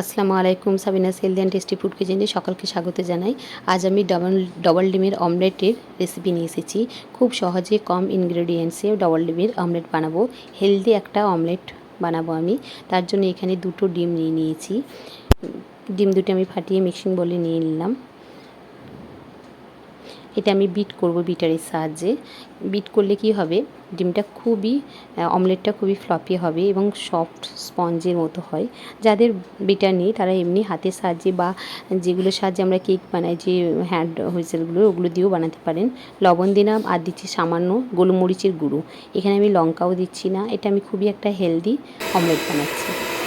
আসসালামু আলাইকুম Sabina's healthy and tasty food কিচেনে সকলকে স্বাগত জানাই। আজ আমি ডবল ডবল ডিমের অমলেটের রেসিপি নিয়ে এসেছি। খুব সহজে কম ইনগ্রেডিয়েন্টসে ডবল ডিমের অমলেট বানাবো। হেলদি একটা অমলেট বানাবো আমি। তার জন্য এখানে দুটো ডিম নিয়ে নিয়েছি। ডিম দুটো আমি ফাটিয়ে মিক্সিং বলে নিয়ে নিলাম। এটা আমি বিট করব বিটারের সাহায্যে। বিট করলে কি হবে? ডিমটা খুবই অমলেটটা খুবই ফ্লপি হবে এবং সফট স্পঞ্জের মতো হয়। যাদের বিটার নেই, তারা এমনি হাতের সাহায্যে বা যেগুলোর সাহায্যে আমরা কেক বানাই, যে হ্যান্ড হুইসেলগুলো ওগুলো দিয়েও বানাতে পারেন। লবণ দিলাম আর দিচ্ছি সামান্য গোলমরিচের গুঁড়ো। এখানে আমি লঙ্কাও দিচ্ছি না, এটা আমি খুবই একটা হেলদি অমলেট বানাচ্ছি।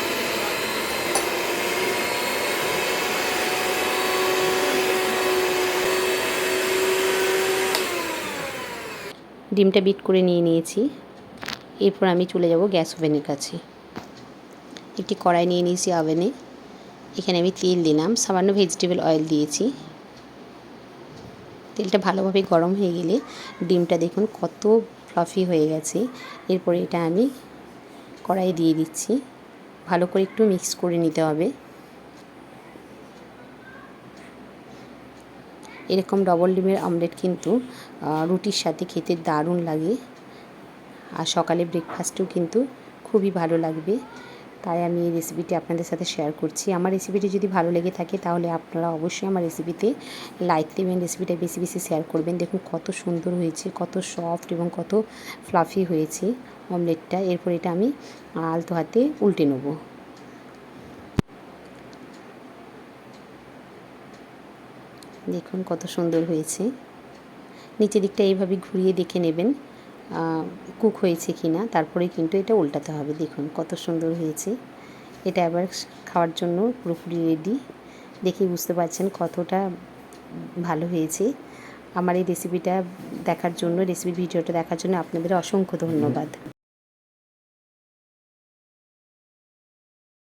ডিমটা বিট করে নিয়ে নিয়েছি। এরপর আমি চলে যাব গ্যাস ওভেনের কাছে। একটি কড়াই নিয়ে নিয়েছি ওভেনে। এখানে আমি তেল দিলাম। সামান্য ভেজিটেবল অয়েল দিয়েছি। তেলটা ভালোভাবে গরম হয়ে গেলে ডিমটা দেখুন কত ফ্লফি হয়ে গেছে। এরপরে এটা আমি কড়াই দিয়ে দিচ্ছি। ভালো করে একটু মিক্স করে নিতে হবে। এরকম ডবল ডিমের অমলেট কিন্তু রুটির সাথে খেতে দারুণ লাগে। আর সকালে ব্রেকফাস্টেও কিন্তু খুবই ভালো লাগবে। তাই আমি এই রেসিপিটি আপনাদের সাথে শেয়ার করছি। আমার রেসিপিটি যদি ভালো লেগে থাকে, তাহলে আপনারা অবশ্যই আমার রেসিপিতে লাইক দেবেন। রেসিপিটা বেশি বেশি শেয়ার করবেন। দেখুন কত সুন্দর হয়েছে, কত সফট এবং কত ফ্লাফি হয়েছে অমলেটটা এরপর এটা আমি আলতো হাতে উল্টে নেব। দেখুন কত সুন্দর হয়েছে। নিচের দিকটা এইভাবে ঘুরিয়ে দেখে নেবেন কুক হয়েছে কি না তারপরে কিন্তু এটা উল্টাতে হবে। দেখুন কত সুন্দর হয়েছে। এটা আবার খাওয়ার জন্য পুরোপুরি রেডি দেখেই বুঝতে পারছেন কতটা ভালো হয়েছে। আমার এই রেসিপিটা দেখার জন্য রেসিপি ভিডিওটা দেখার জন্য আপনাদের অসংখ্য ধন্যবাদ।